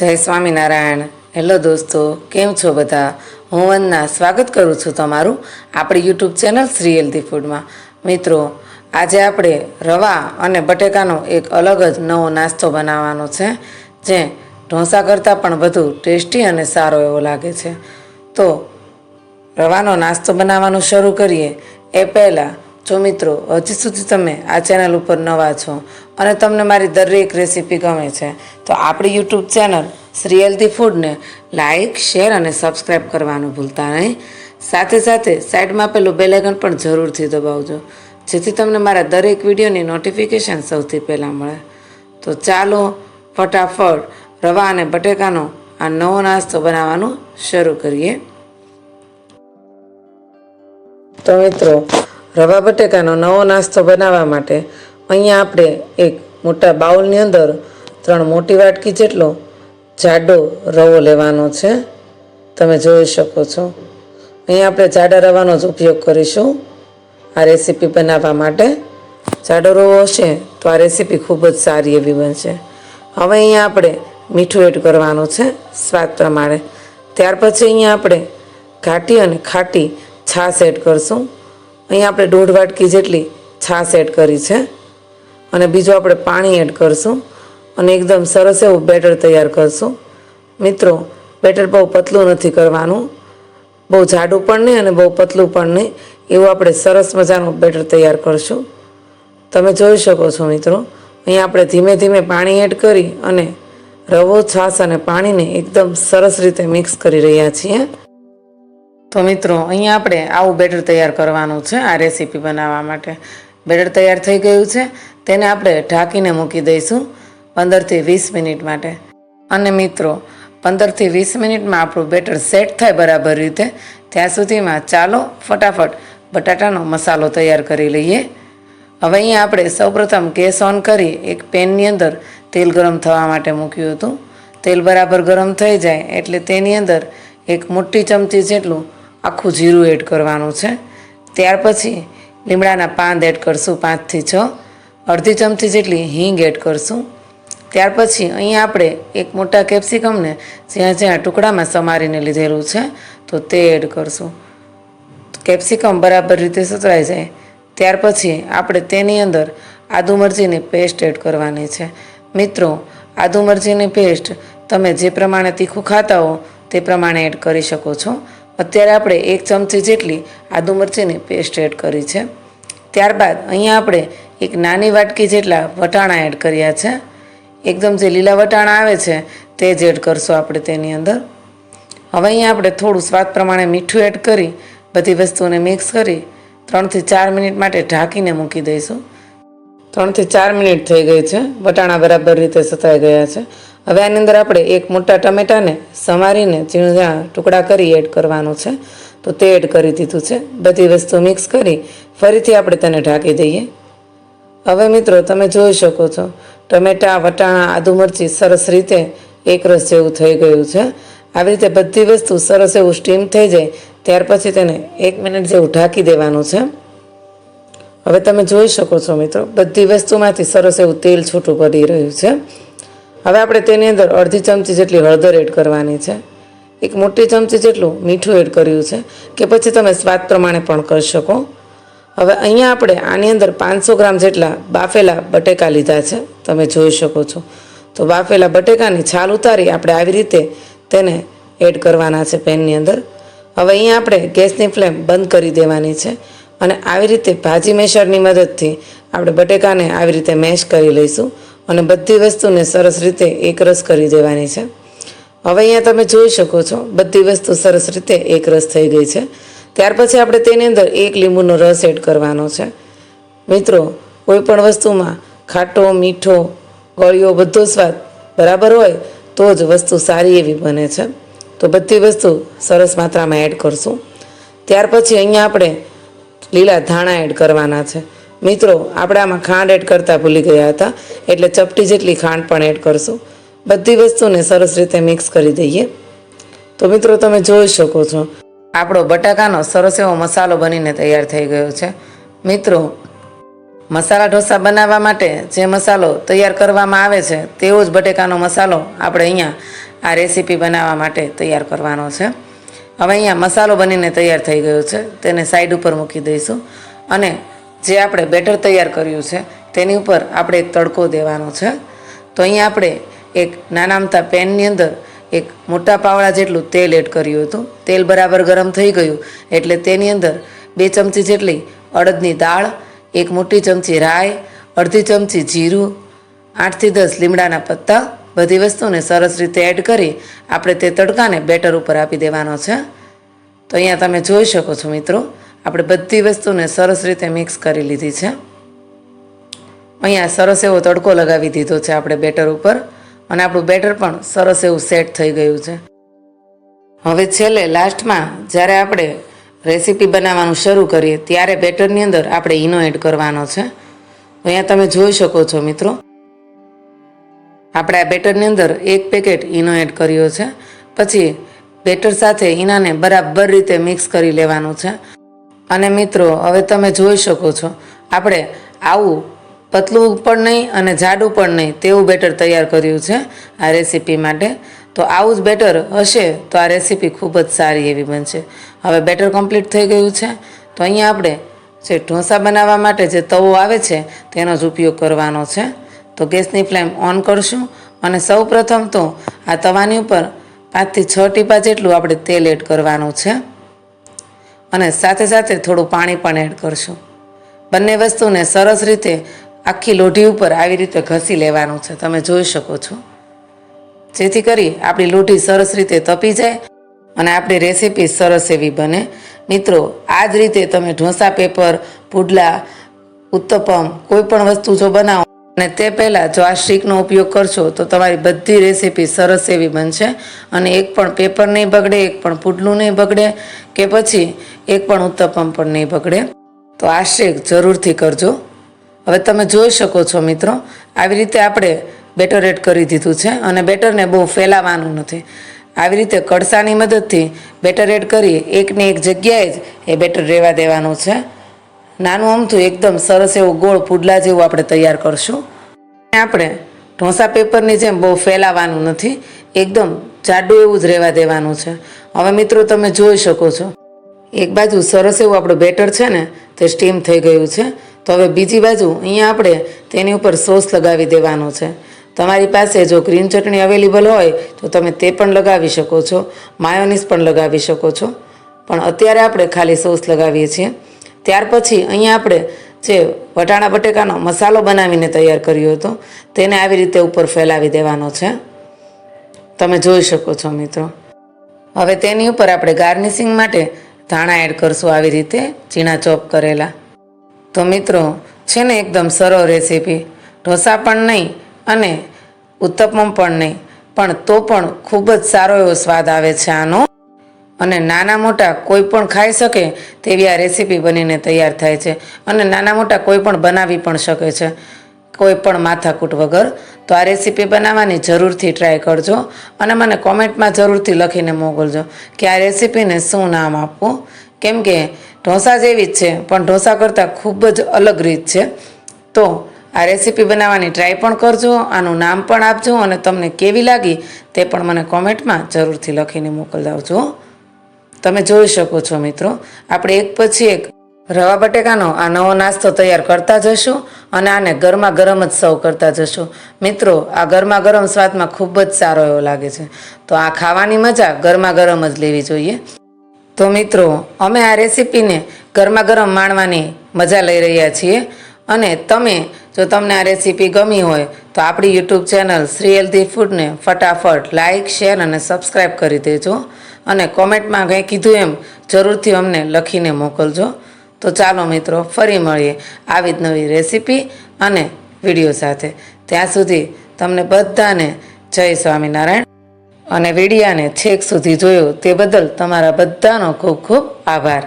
જય સ્વામિનારાયણ. હેલો દોસ્તો, કેમ છો બધા? હું વંદના, સ્વાગત કરું છું તમારું આપણી યુટ્યુબ ચેનલ શ્રી હેલ્ધી ફૂડમાં. મિત્રો, આજે આપણે રવા અને બટેકાનો એક અલગ જ નવો નાસ્તો બનાવવાનો છે, જે ઢોસા કરતાં પણ વધુ ટેસ્ટી અને સારો એવો લાગે છે. તો, રવાનો નાસ્તો બનાવવાનું શરૂ કરીએ. એ પહેલાં જો મિત્રો, હજી સુધી તમે આ ચેનલ ઉપર નવા છો અને તમને મારી દરેક રેસીપી ગમે છે, તો આપણી યુટ્યુબ ચેનલ શ્રી હેલ્ધી ફૂડને લાઇક શેર અને સબસ્ક્રાઈબ કરવાનું ભૂલતા નહીં. સાથે સાથે સાઈડમાં પેલું બેલેગન પણ જરૂરથી દબાવજો, જેથી તમને મારા દરેક વિડીયોની નોટિફિકેશન સૌથી પહેલાં મળે. તો ચાલો ફટાફટ રવા અને બટેકાનો આ નવો નાસ્તો બનાવવાનું શરૂ કરીએ. તો મિત્રો રવા બટેકાનો નવો નાસ્તો બનાવવા માટે અહીંયા આપણે એક મોટા બાઉલની અંદર ત્રણ મોટી વાટકી જેટલો જાડો રવો લેવાનો છે. તમે જોઈ શકો છો. અહીંયા આપણે જાડા રવાનો જ ઉપયોગ કરીશું. આ રેસીપી બનાવવા માટે જાડો રવો હશે તો આ રેસીપી ખૂબ જ સારી એવી બનશે. હવે અહીંયા આપણે મીઠું એડ કરવાનું છે સ્વાદ પ્રમાણે. ત્યાર પછી અહીંયા આપણે ઘાટી અને ખાટી છાશ એડ કરશું. અહીંયા આપણે દોઢ વાટકી જેટલી છાશ એડ કરી છે. અને બીજું આપણે પાણી એડ કરશું. અને એકદમ સરસ એવું બેટર તૈયાર કરશું. મિત્રો, બેટર બહુ પતલું નથી કરવાનું. બહુ જાડું પણ નહીં અને બહુ પતલું પણ નહીં. એવું આપણે સરસ મજાનું બેટર તૈયાર કરશું. તમે જોઈ શકો છો મિત્રો, અહીંયા આપણે ધીમે ધીમે પાણી એડ કરી અને રવો, છાશ અને પાણીને એકદમ સરસ રીતે મિક્સ કરી રહ્યા છીએ. તો મિત્રો, અહીંયા આપણે આવું બેટર તૈયાર કરવાનું છે આ રેસીપી બનાવવા માટે. બેટર તૈયાર થઈ ગયું છે. તેને આપણે ઢાંકીને મૂકી દઈશું પંદરથી વીસ મિનિટ માટે. અને મિત્રો, પંદરથી વીસ મિનિટમાં આપણું બેટર સેટ થાય બરાબર રીતે. ત્યાં સુધીમાં ચાલો ફટાફટ બટાટાનો મસાલો તૈયાર કરી લઈએ. હવે અહીંયા આપણે સૌપ્રથમ ગેસ ઓન કરી એક પેનની અંદર તેલ ગરમ થવા માટે મૂક્યું હતું. તેલ બરાબર ગરમ થઈ જાય એટલે તેની અંદર એક મોટી ચમચી જેટલું આખું જીરું એડ કરવાનું છે. ત્યાર પછી લીમડાના પાન એડ કરશું પાંચથી છ. અડધી ચમચી જેટલી હિંગ એડ કરશું. ત્યાર પછી અહીંયા આપણે એક મોટા કેપ્સિકમને જ્યાં જ્યાં ટુકડામાં સમારીને લીધેલું છે, તો તે એડ કરશું. કેપ્સિકમ બરાબર રીતે સતરાઈ જાય. ત્યાર પછી આપણે તેની અંદર આદુ મરચીની પેસ્ટ એડ કરવાની છે. મિત્રો, આદુ મરચીની પેસ્ટ તમે જે પ્રમાણે તીખું ખાતા હો, તે પ્રમાણે એડ કરી શકો છો. અત્યારે આપણે એક ચમચી જેટલી આદુ મરચીની પેસ્ટ એડ કરી છે. ત્યારબાદ અહીંયા આપણે એક નાની વાટકી જેટલા વટાણા એડ કર્યા છે. એકદમ જે લીલા વટાણા આવે છે તે જ એડ કરશું આપણે તેની અંદર. હવે અહીંયા આપણે થોડું સ્વાદ પ્રમાણે મીઠું એડ કરી બધી વસ્તુને મિક્સ કરી ત્રણથી ચાર મિનિટ માટે ઢાંકીને મૂકી દઈશું. ત્રણથી ચાર મિનિટ થઈ ગઈ છે. વટાણા બરાબર રીતે સતાઈ ગયા છે. હવે આની અંદર આપણે એક મોટા ટમેટાને સમારીને ઝીણા ટુકડા કરી એડ કરવાનું છે. તો તે એડ કરી દીધું છે. બધી વસ્તુ મિક્સ કરી ફરીથી આપણે તેને ઢાંકી દઈએ. હવે મિત્રો તમે જોઈ શકો છો, ટમેટા, વટાણા, આદુ મરચી સરસ રીતે એકરસ જેવું થઈ ગયું છે. આવી રીતે બધી વસ્તુ સરસ એવું સ્ટીમ થઈ જાય, ત્યાર પછી તેને એક મિનિટ જેવું ઢાંકી દેવાનું છે. હવે તમે જોઈ શકો છો મિત્રો, બધી વસ્તુમાંથી સરસ એવું તેલ છૂટું પડી રહ્યું છે. હવે આપણે તેની અંદર અડધી ચમચી જેટલી હળદર એડ કરવાની છે. એક મોટી ચમચી જેટલું મીઠું એડ કર્યું છે કે પછી તમે સ્વાદ પ્રમાણે પણ કરી શકો. હવે અહીંયા આપણે આની અંદર પાંચસો ગ્રામ જેટલા બાફેલા બટેકા લીધા છે, તમે જોઈ શકો છો. તો બાફેલા બટેકાની છાલ ઉતારી આપણે આવી રીતે તેને એડ કરવાના છે પેનની અંદર. હવે અહીંયા આપણે ગેસની ફ્લેમ બંધ કરી દેવાની છે અને આવી રીતે ભાજી મેશરની મદદથી આપણે બટેકાને આવી રીતે મેશ કરી લઈશું. અને બધી વસ્તુને સરસ રીતે એકરસ કરી દેવાની છે. હવે અહીંયા તમે જોઈ શકો છો, બધી વસ્તુ સરસ રીતે એકરસ થઈ ગઈ છે. ત્યાર પછી આપણે તેની અંદર એક લીંબુનો રસ એડ કરવાનો છે. મિત્રો કોઈ પણ વસ્તુમાં ખાટો, મીઠો, ગળ્યો બધો સ્વાદ બરાબર હોય, તો જ વસ્તુ સારી એવી બને છે. તો બધી વસ્તુ સરસ માત્રામાં એડ કરશું. ત્યાર પછી અહીંયા આપણે લીલા ધાણા એડ કરવાના છે. મિત્રો, આપણે આમાં ખાંડ એડ કરતાં ભૂલી ગયા હતા. એટલે ચપટી જેટલી ખાંડ પણ એડ કરશું. બધી વસ્તુને સરસ રીતે મિક્સ કરી દઈએ. તો મિત્રો, તમે જોઈ શકો છો. આપણો બટાકાનો સરસ એવો મસાલો બનીને તૈયાર થઈ ગયો છે. મિત્રો, મસાલા ઢોસા બનાવવા માટે જે મસાલો તૈયાર કરવામાં આવે છે, તેવો જ બટેકાનો મસાલો આપણે અહીંયા આ રેસીપી બનાવવા માટે તૈયાર કરવાનો છે. હવે અહીંયા મસાલો બનીને તૈયાર થઈ ગયો છે. તેને સાઈડ ઉપર મૂકી દઈશું. અને જે આપણે બેટર તૈયાર કર્યું છે, તેની ઉપર આપણે એક તડકો દેવાનો છે. તો અહીંયા આપણે એક નાના અમથા પેનની અંદર એક મોટા પાવડા જેટલું તેલ એડ કર્યું હતું. તેલ બરાબર ગરમ થઈ ગયું, એટલે તેની અંદર બે ચમચી જેટલી અડદની દાળ, એક મોટી ચમચી રાઈ, અડધી ચમચી જીરું, આઠથી દસ લીમડાના પત્તા, બધી વસ્તુને સરસ રીતે એડ કરી આપણે તે તડકાને બેટર ઉપર આપી દેવાનો છે. તો અહીંયા તમે જોઈ શકો છો મિત્રો આપણે બધી વસ્તુને સરસ રીતે મિક્સ કરી લીધી છે. અહીંયા સરસ એવો તડકો લગાવી દીધો છે આપણે બેટર ઉપર અને આપણું બેટર પણ સરસ એવું સેટ થઈ ગયું છે. હવે છેલ્લે લાસ્ટમાં જ્યારે આપણે રેસીપી બનાવવાનું શરૂ કરીએ ત્યારે બેટરની અંદર આપણે ઈનો એડ કરવાનો છે. અહીંયા તમે જોઈ શકો છો મિત્રો. આપણે આ બેટરની અંદર એક પેકેટ ઈનો એડ કર્યો છે. પછી બેટર સાથે ઈનાને બરાબર રીતે મિક્સ કરી લેવાનું છે. અને મિત્રો, હવે તમે જોઈ શકો છો. આપણે આવું પતલું પણ નહીં અને જાડું પણ નહીં, તેવું બેટર તૈયાર કર્યું છે આ રેસીપી માટે. તો આવું જ બેટર હશે તો આ રેસીપી ખૂબ જ સારી એવી બનશે. હવે બેટર કમ્પ્લીટ થઈ ગયું છે. તો અહીંયા આપણે જે ઢોસા બનાવવા માટે જે તવો આવે છે, તેનો જ ઉપયોગ કરવાનો છે. તો ગેસની ફ્લેમ ઓન કરશું અને સૌ પ્રથમ તો આ તવાની ઉપર પાંચથી છ ટીપા જેટલું આપણે તેલ એડ કરવાનું છે. અને સાથે સાથે થોડું પાણી પણ એડ કરશું. બંને વસ્તુને સરસ રીતે આખી લોઢી ઉપર આવી રીતે ઘસી લેવાનું છે. તમે જોઈ શકો છો. જેથી કરી આપણી લોઢી સરસ રીતે તપી જાય અને આપણી રેસીપી સરસ એવી બને. મિત્રો, આ જ રીતે તમે ઢોસા, પેપર, પુડલા, ઉત્તપમ કોઈ પણ વસ્તુ જો બનાવો અને તે પહેલાં જો આ સ્ટીકનો ઉપયોગ કરશો, તો તમારી બધી રેસીપી સરસ એવી બનશે. અને એક પણ પેપર નહીં બગડે, એક પણ પુડલું નહીં બગડે, કે પછી એક પણ ઉત્તપમ પણ નહીં બગડે. તો આ શેક જરૂરથી કરજો. હવે તમે જોઈ શકો છો મિત્રો, આવી રીતે આપણે બેટર એડ કરી દીધું છે અને બેટરને બહુ ફેલાવવાનું નથી. આવી રીતે કડસાની મદદથી બેટર એડ કરી, એકની એક જગ્યાએ જ એ બેટર રહેવા દેવાનું છે. નાનું અમથું એકદમ સરસ એવું ગોળ પુડલા જેવું આપણે તૈયાર કરશું. આપણે ઢોસા પેપરની જેમ બહુ ફેલાવાનું નથી, એકદમ જાડું એવું જ રહેવા દેવાનું છે. હવે મિત્રો તમે જોઈ શકો છો. એક બાજુ સરસ એવું આપણું બેટર છે ને, તે સ્ટીમ થઈ ગયું છે. તો હવે બીજી બાજુ અહીંયા આપણે તેની ઉપર સોસ લગાવી દેવાનો છે. તમારી પાસે જો ગ્રીન ચટણી અવેલેબલ હોય, તો તમે તે પણ લગાવી શકો છો. માયોનીસ પણ લગાવી શકો છો. પણ અત્યારે આપણે ખાલી સોસ લગાવીએ છીએ. ત્યાર પછી અહીંયા આપણે જે વટાણા બટેકાનો મસાલો બનાવીને તૈયાર કર્યો હતો, તેને આવી રીતે ઉપર ફેલાવી દેવાનો છે. તમે જોઈ શકો છો મિત્રો. હવે તેની ઉપર આપણે ગાર્નિશિંગ માટે ધાણા એડ કરશું આવી રીતે ઝીણા ચોપ કરેલા. તો મિત્રો, છે ને એકદમ સરળ રેસીપી. ઢોસા પણ નહીં અને ઉત્તપમ પણ નહીં, પણ તો પણ ખૂબ જ સારો એવો સ્વાદ આવે છે આનો. અને નાના મોટા કોઈ પણ ખાઈ શકે તેવી આ રેસીપી બનીને તૈયાર થાય છે. અને નાના મોટા કોઈ પણ બનાવી પણ શકે છે. કોઈ પણ માથાકૂટ વગર. તો આ રેસીપી બનાવવાની જરૂરથી ટ્રાય કરજો. અને મને કોમેન્ટમાં જરૂરથી લખીને મોકલજો કે આ રેસીપીને શું નામ આપવું. કેમ કે ઢોસા જેવી જ છે, પણ ઢોસા કરતાં ખૂબ જ અલગ રીત છે. તો આ રેસીપી બનાવવાની ટ્રાય પણ કરજો, આનું નામ પણ આપજો અને તમને કેવી લાગી તે પણ મને કોમેન્ટમાં જરૂરથી લખીને મોકલાવજો તમે જોઈ શકો છો મિત્રો. આપણે એક પછી એક રવા બટેકાનો આ નવો નાસ્તો તૈયાર કરતા જશું અને આને ગરમા ગરમ જ સર્વ કરતા જશું. મિત્રો, આ ગરમા ગરમ સ્વાદમાં ખૂબ જ સારો એવો લાગે છે. તો આ ખાવાની મજા ગરમા ગરમ જ લેવી જોઈએ. તો મિત્રો, અમે આ રેસીપીને ગરમા ગરમ માણવાની મજા લઈ રહ્યા છીએ. અને તમે, જો તમને આ રેસીપી ગમી હોય, તો આપણી યુટ્યુબ ચેનલ શ્રી હેલ્ધી ફૂડને ફટાફટ લાઇક શેર અને સબસ્ક્રાઈબ કરી દેજો. અને કોમેન્ટમાં કંઈ કીધું એમ, જરૂરથી અમને લખીને મોકલજો. તો ચાલો મિત્રો, ફરી મળીએ આવી જ નવી રેસીપી અને વીડિયો સાથે. ત્યાં સુધી તમને બધાને જય સ્વામિનારાયણ. અને વિડીયાને છેક સુધી જોયો તે બદલ તમારા બધાનો ખૂબ ખૂબ આભાર.